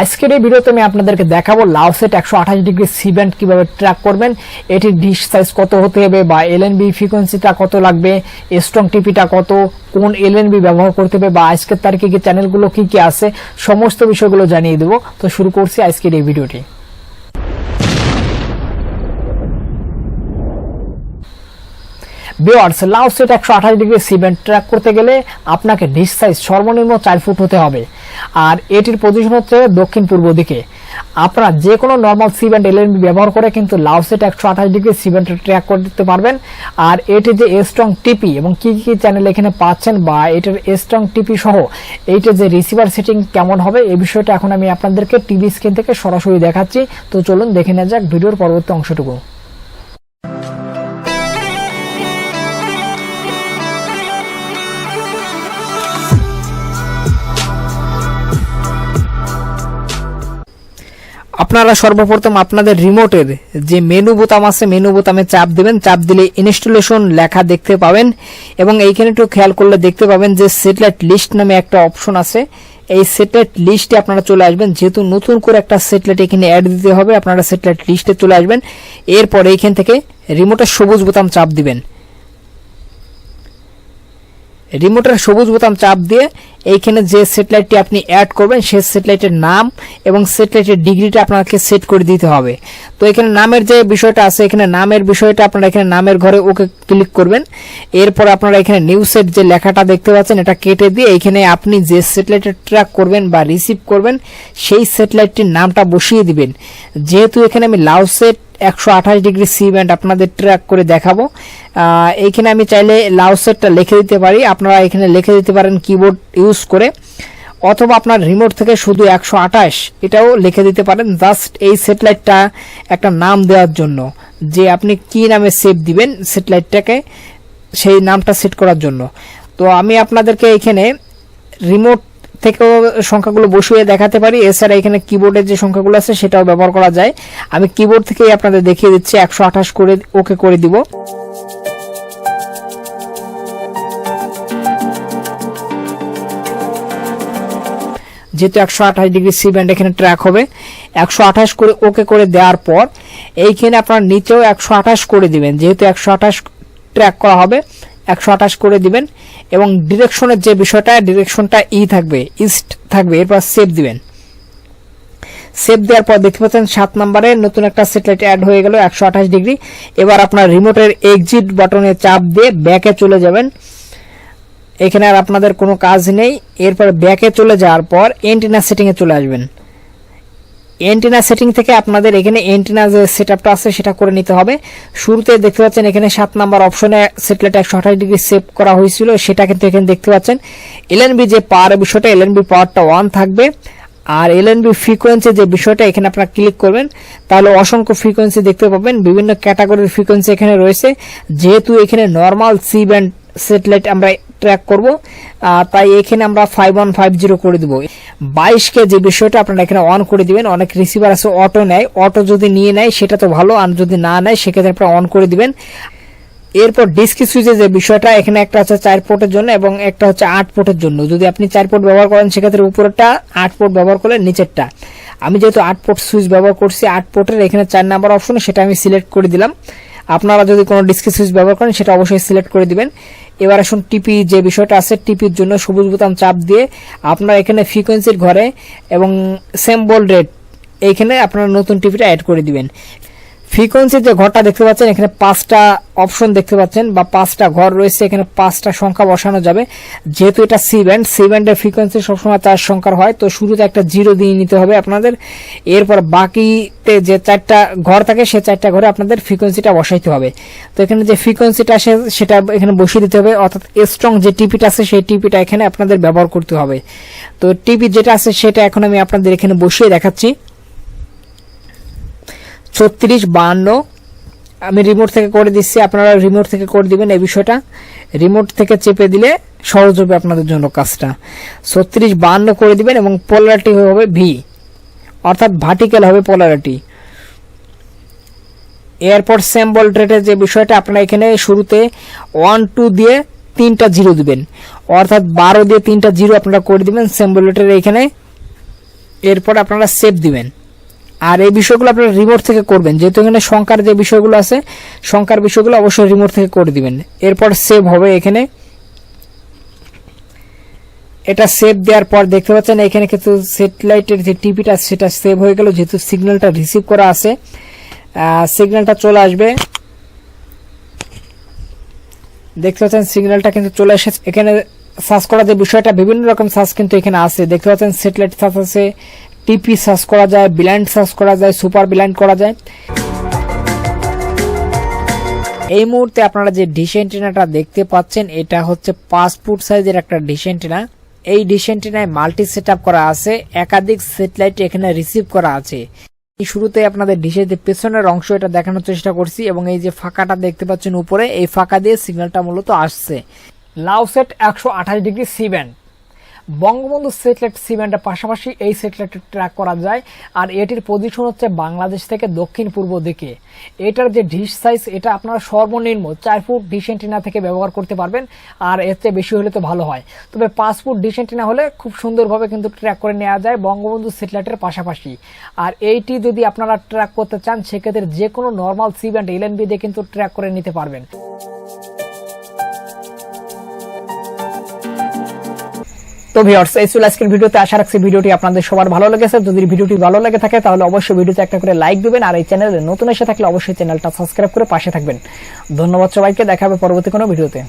আজকের এই ভিডিওতে আমি আপনাদেরকে দেখাবো লাউসেট একশো আঠাশ ডিগ্রি সি ব্যান্ড কীভাবে ট্র্যাক করবেন, এটির ডিশ সাইজ কত হতে হবে বা এল এলএনবি ফ্রিকোয়েন্সিটা কত লাগবে স্ট্রং টিপিটা কত, কোন এলএনবি ব্যবহার করতে হবে বা আজকের তারিখে কি চ্যানেলগুলো কি কি আছে, সমস্ত বিষয়গুলো জানিয়ে দেবো। তো শুরু করছি আজকের এই ভিডিওটি। বিওয়ার্স লাউ সেট একশো আঠাশ ডিগ্রি সিমেন্ট ট্র্যাক করতে গেলে আপনাকে ডিশ সাইজ সর্বনিম্ন চার ফুট হতে হবে। আর এটির পজিশন হচ্ছে দক্ষিণ পূর্ব দিকে। আপনারা যে কোনো নর্মাল সিমেন্ট এলএনবি ব্যবহার করে কিন্তু লাউ সেট একশো আঠাশ ডিগ্রি সিমেন্ট ট্র্যাক করতে পারবেন। আর এটির যে স্ট্রং টিপি এবং কি কি চ্যানেল এখানে পাচ্ছেন বা এটার স্ট্রং টিপি সহ এইটার যে রিসিভার সেটিং কেমন হবে, এই বিষয়টা এখন আমি আপনাদেরকে টিভি স্ক্রিন থেকে সরাসরি দেখাচ্ছি। তো চলুন দেখে নেওয়া যাক ভিডিওর পরবর্তী অংশটুকু। আপনারা সর্বপ্রথম আপনাদের রিমোটের যে মেনু বোতাম আছে মেনু বোতামে চাপ দেবেন। চাপ দিলে ইনস্টলেশন লেখা দেখতে পাবেন এবং এইখানে একটু খেয়াল করলে দেখতে পাবেন যে স্যাটেলাইট লিস্ট নামে একটা অপশন আছে। এই স্যাটেলাইট লিস্টে আপনারা চলে আসবেন। যেহেতু নতুন করে একটা স্যাটেলাইট এখানে অ্যাড দিতে হবে, আপনারা স্যাটেলাইট লিস্টে চলে আসবেন। এরপর এইখান থেকে রিমোটের সবুজ বোতাম চাপ দিবেন। রিমোটের সবুজ বোতাম চাপ দিয়ে এইখানে যে স্যাটেলাইটটি আপনি অ্যাড করবেন সেই স্যাটেলাইটের নাম এবং স্যাটেলাইটের ডিগ্রিটা আপনাকে সেট করে দিতে হবে। তো এখানে নামের যে বিষয়টা আছে, এখানে নামের বিষয়টা আপনারা এখানে নামের ঘরে ওকে ক্লিক করবেন। এরপর আপনারা এখানে নিউ সেট যে লেখাটা দেখতে পাচ্ছেন, এটা কেটে দিয়ে এখানে আপনি যে স্যাটেলাইটের ট্র্যাক করবেন বা রিসিভ করবেন, সেই স্যাটেলাইটটির নামটা বসিয়ে দিবেন। যেহেতু এখানে আমি লাউ সেট একশো আঠাশ ডিগ্রি সি ব্যান্ড আপনাদের ট্র্যাক করে দেখাবো। এইখানে আমি চাইলে লাউ সেটটা লিখে দিতে পারি। আপনারা এখানে লিখে দিতে পারেন কিবোর্ড ইউজ করে। অথবা আপনার রিমোট থেকে শুধু একশো আঠাশ, এটাও লিখে দিতে পারেন। জাস্ট এই স্যাটেলাইটটা একটা নাম দেওয়ার জন্য। যে আপনি কি নামে সেভ দিবেন স্যাটেলাইটটাকে সেই নামটা সেট করার জন্য। তো আমি আপনাদেরকে এখানে রিমোট থেকেও সংখ্যাগুলো বসিয়ে দেখাতে পারি। এছাড়া এখানে কিবোর্ডের যে সংখ্যাগুলো আছে, সেটাও ব্যবহার করা যায়। আমি কিবোর্ড থেকেই আপনাদের দেখিয়ে দিচ্ছি, একশো আঠাশ করে ওকে করে দিব। যেহেতু একশো আঠাশ ডিগ্রি সি ব্যান্ড এখানে ট্র্যাক হবে, একশো আঠাশ করে ওকে করে দেওয়ার পর, এইখানে আপনার নিচেও একশো আঠাশ করে দিবেন। যেহেতু একশো আঠাশ ট্র্যাক করা হবে একশো আঠাশ করে দিবেন এবং ডিরেকশনের যে বিষয়টা ডিরেকশনটা ই থাকবে ইস্ট থাকবে, এরপর সেভ দিবেন। সেভ দেওয়ার পর দেখতে পাচ্ছেন সাত নম্বরে নতুন একটা স্যাটেলাইট অ্যাড হয়ে গেল, একশো আঠাশ ডিগ্রি এবার আপনার রিমোটের এক্সিট বাটনে চাপ দিয়ে ব্যাকে চলে যাবেন। এখানে আর আপনাদের কোনো কাজ নেই। এরপর ব্যাকে চলে যাওয়ার পর এন্টিনা সেটিংয়ে চলে আসবেন। এন্টিনা সেটিং থেকে আপনাদের এখানে এন্টিনা যে সেট আপটা আছে সেটা করে নিতে হবে। শুরুতে দেখতে পাচ্ছেন এখানে সাত নাম্বার অপশনে স্যাটেলাইট একশো আঠাশ ডিগ্রি সেভ করা হয়েছিল, সেটা কিন্তু এখানে দেখতে পাচ্ছেন। এলএনবি যে পাওয়ার বিষয়টা এলএনবি পাওয়ারটা ওয়ান থাকবে। আর এলএনবি ফ্রিকোয়েন্সি যে বিষয়টা, এখানে আপনারা ক্লিক করবেন, তাহলে অসংখ্য ফ্রিকোয়েন্সি দেখতে পাবেন। বিভিন্ন ক্যাটাগরির ফ্রিকোয়েন্সি এখানে রয়েছে। যেহেতু এখানে নর্মাল সি ব্যান্ড স্যাটেলাইট আমরা ট্র্যাক করব তাই এখানে আমরা ফাইভ ওয়ান ফাইভ জিরো করে দেবো। বাইশ কে যে বিষয়টা আপনারা এখানে অন করে দিবেন, অনেক রিসিভার আছে অটো নেয়। অটো যদি নিয়ে নেয়, সেটা তো ভালো, আর যদি না নেয়, সেক্ষেত্রে আপনারা অন করে দিবেন। এরপর ডিস্কি সুইচের যে বিষয়টা, এখানে একটা হচ্ছে চার পোর্টের জন্য এবং একটা হচ্ছে আট পোর্টের জন্য। যদি আপনি চার পোর্ট ব্যবহার করেন, সেক্ষেত্রে উপরেরটা আট পোর্ট ব্যবহার করলে নিচেরটা। আমি যেহেতু আট পোর্ট সুইচ ব্যবহার করছি, আট পোর্টের এখানে চার নাম্বার অপশন সেটা আমি সিলেক্ট করে দিলাম। আপনারা যদি কোনো ডিস্কি সুইচ ব্যবহার করেন, সেটা অবশ্যই সিলেক্ট করে দিবেন। এবার আসুন টিপি যে বিষয়টা আছে টিপির জন্য সবুজ বোতাম চাপ দিয়ে আপনার এখানে ফ্রিকোয়েন্সির ঘরে এবং সেম বোল্ড রেট এইখানে আপনারা নতুন টিপিটা অ্যাড করে দিবেন। ফ্রিকোয়েন্সির যে ঘরটা দেখতে পাচ্ছেন, এখানে পাঁচটা অপশন দেখতে পাচ্ছেন বা পাঁচটা ঘর রয়েছে, এখানে পাঁচটা সংখ্যা বসানো যাবে। যেহেতু এটা সি ব্যান্ড সি ব্যান্ডের ফ্রিকোয়েন্সি সবসময় চার সংখ্যার হয়, তো শুরুতে একটা জিরো দিয়ে নিতে হবে আপনাদের। এরপর বাকিতে যে চারটা ঘর থাকে, সে চারটা ঘরে আপনাদের ফ্রিকোয়েন্সিটা বসাইতে হবে। তো এখানে যে ফ্রিকোয়েন্সিটা আসে সেটা এখানে বসিয়ে দিতে হবে, অর্থাৎ স্ট্রং যে টিপিটা আছে, সেই টিপিটা এখানে আপনাদের ব্যবহার করতে হবে। তো টিপি যেটা আছে, সেটা এখন আমি আপনাদের এখানে বসিয়ে দেখাচ্ছি। ছত্রিশ, বাহান্ন। আমি রিমোট থেকে করে দিচ্ছি। আপনারা রিমোট থেকে করে দিবেন এই বিষয়টা। রিমোট থেকে চেপে দিলে সহজ হবে আপনাদের জন্য কাজটা। ছত্রিশ, বাহান্ন করে দিবেন এবং পোলারিটি হবে ভি অর্থাৎ ভার্টিক্যাল হবে পোলারিটি এরপর স্যাম্বল রেটের যে বিষয়টা, আপনারা এখানে শুরুতে ওয়ান টু দিয়ে তিনটা জিরো দিবেন। অর্থাৎ বারো দিয়ে তিনটা জিরো আপনারা করে দিবেন স্যাম্বল রেটের এখানে। এরপর আপনারা সেভ দিবেন। আর এই বিষয়গুলো আপনারা রিমোট থেকে করবেন। যেহেতু এখানে সংখ্যার যে বিষয়গুলো আছে, সংখ্যার বিষয়গুলো অবশ্যই রিমোট থেকে করে দিবেন। এরপর সেভ হবে এখানে। এটা সেভ দেওয়ার পর দেখতে পাচ্ছেন, এখানে কিন্তু স্যাটেলাইটের যে টিভিটা সেটা সেভ হয়ে গেল। যেহেতু সিগন্যালটা রিসিভ করা আছে সিগন্যালটা চলে আসবে। দেখতে পাচ্ছেন সিগন্যালটা কিন্তু চলে এসেছে। এখানে সার্চ করা যে বিষয়টা, বিভিন্ন রকম সার্চ কিন্তু এখানে আছে। দেখতে পাচ্ছেন স্যাটেলাইট সার্চ আছে টিপি সার্চ করা যায় ব্ল্যান্ড সার্চ করা যায় সুপার ব্ল্যান্ড করা যায়। এই মুহূর্তে আপনারা যে ডিশ অ্যান্টেনাটা দেখতে পাচ্ছেন, এটা হচ্ছে ফুট সাইজের একটা ডিশ অ্যান্টেনা এই ডিশ অ্যান্টেনায় মাল্টি সেট করা আছে, একাধিক স্যাটেলাইট এখানে রিসিভ করা আছে। শুরুতে আপনাদের ডিশের যে পেছনের অংশ, এটা দেখানোর চেষ্টা করছি, এবং এই যে ফাঁকাটা দেখতে পাচ্ছেন উপরে, এই ফাঁকা দিয়ে সিগন্যালটা মূলত আসছে। লাউসেট একশো আঠাশ degree C band Bangabandhu satellite C ব্যান্ডের পাশাপাশি এই স্যাটেলাইট ট্র্যাক করা যায়। আর এটির পজিশন হচ্ছে বাংলাদেশ থেকে দক্ষিণ পূর্ব দিকে। এটার যে ডিশ সাইজ এটা আপনারা সর্বনিম্ন চার ফুট ডিশ অ্যান্টিনা থেকে ব্যবহার করতে পারবেন। আর এর চেয়ে বেশি হলে তো ভালো হয়। তবে পাঁচ ফুট ডিশ অ্যান্টিনা হলে খুব সুন্দরভাবে কিন্তু ট্র্যাক করে নেওয়া যায় বঙ্গবন্ধু স্যাটেলাইটের পাশাপাশি। আর এইটি যদি আপনারা ট্র্যাক করতে চান, সেক্ষেত্রে যে কোনো নর্মাল সি ব্যান্ড এলএনবি দিয়ে কিন্তু ট্র্যাক করে নিতে পারবেন। তো ভিউয়ার্স এই ছিল আজকের ভিডিওতে। আশা রাখছি ভিডিওটি আপনাদের সবার ভালো লেগেছে। যদি ভিডিওটি ভালো লেগে থাকে, তাহলে অবশ্যই ভিডিওতে একটা করে লাইক দিবেন। আর এই চ্যানেলে নতুন এসে থাকলে অবশ্যই চ্যানেলটা সাবস্ক্রাইব করে পাশে থাকবেন। ধন্যবাদ সবাইকে। দেখা হবে পরবর্তী কোনো ভিডিওতে।